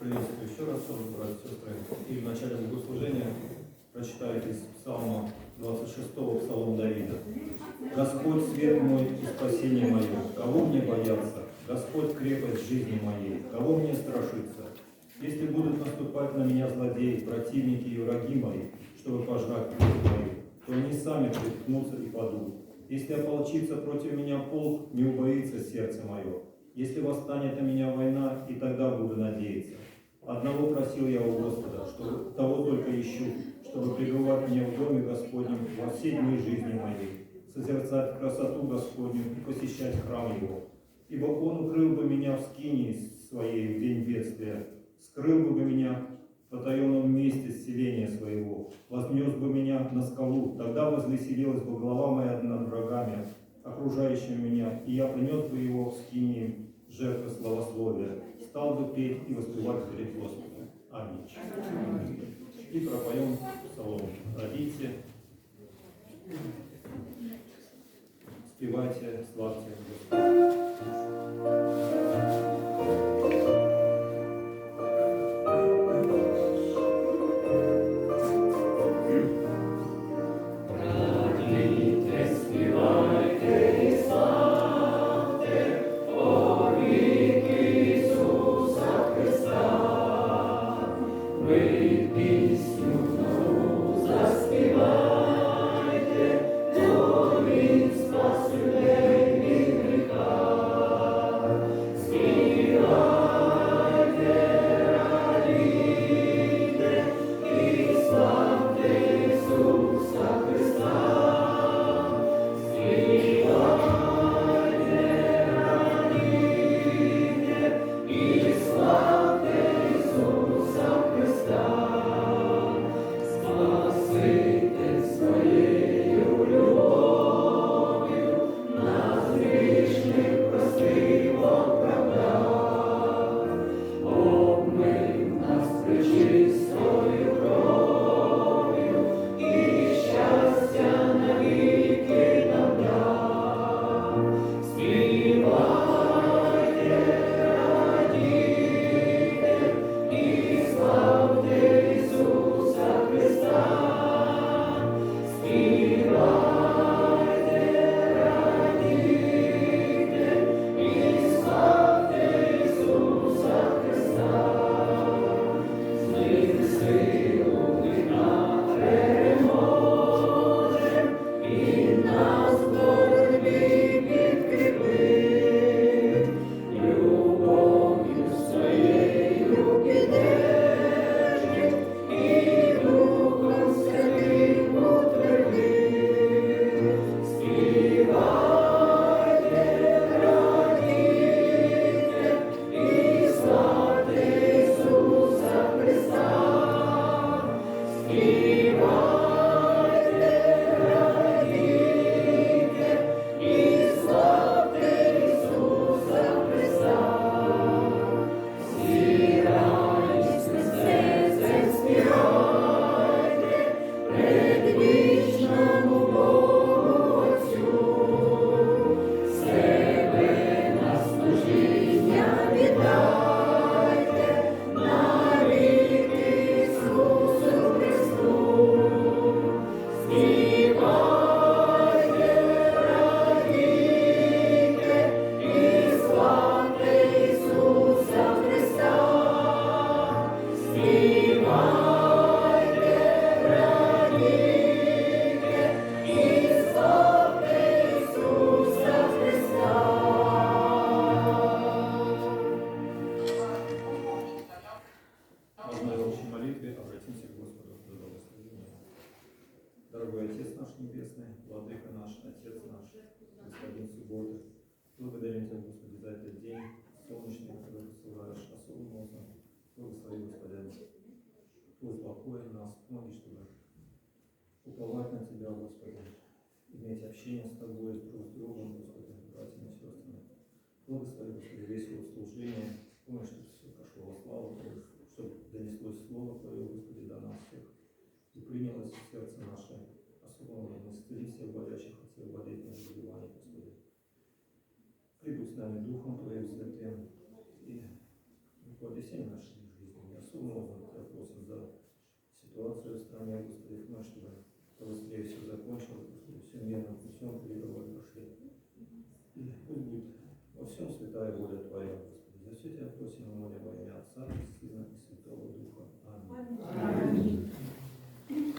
Приветствую еще раз, братья и сестры. И в начале богослужения прочитаю из Псалма 26 Псалом Давида. Господь свет мой и спасение мое, кого мне бояться? Господь крепость жизни моей, кого мне страшиться? Если будут наступать на меня злодеи, противники и враги мои, чтобы пожрать плоть мою, то они сами приткнутся и падут. Если ополчится против меня полк, не убоится сердце мое. Если восстанет на меня война, и тогда буду надеяться. Одного просил я у Господа, что того только ищу, чтобы пребывать мне в доме Господнем во все дни жизни моей, созерцать красоту Господню и посещать храм Его. Ибо Он укрыл бы меня в скинии своей в день бедствия, скрыл бы меня в потаенном месте селения своего, вознес бы меня на скалу, тогда возвеселилась бы голова моя над врагами, окружающими меня, и я принес бы его в скинии жертвы славословия, стал бы петь и воспевать перед Господом. Аминь. И пропоем псалом. Родите, спевайте, славьте Господа. Дорогой Отец наш Небесный, Владыка наш, Отец наш, Господин субботы, благодарим Тебя, Господи, за этот день солнечный, который посылаешь особым образом. Благослови, Господин, успокой нас, помоги, чтобы уповать на Тебя, Господи, иметь общение с Тобой, друг с другом, Господи, братьями и сестрами. Благослови, Господи, весь его служение, помощь, чтобы все пошло во славу Твою, чтобы донеслось Слово Твое, Господи, до нас всех, и принялось в сердце наше особенно монастыри всех болящих от всех болезней, заболеваний, Господи. Прибудь с нами Духом Твоим ну, Святым и руководи нашей жизни. Я Особенно Тебя просим за ситуацию в стране, Господи, но чтобы побыстрее все закончилось, чтобы все мирно путем передавали души. И пусть будет во всем святая воля Твоя, Господи. За все Тебя просим, моля во имя Отца, и Сына и Святого Духа. Аминь.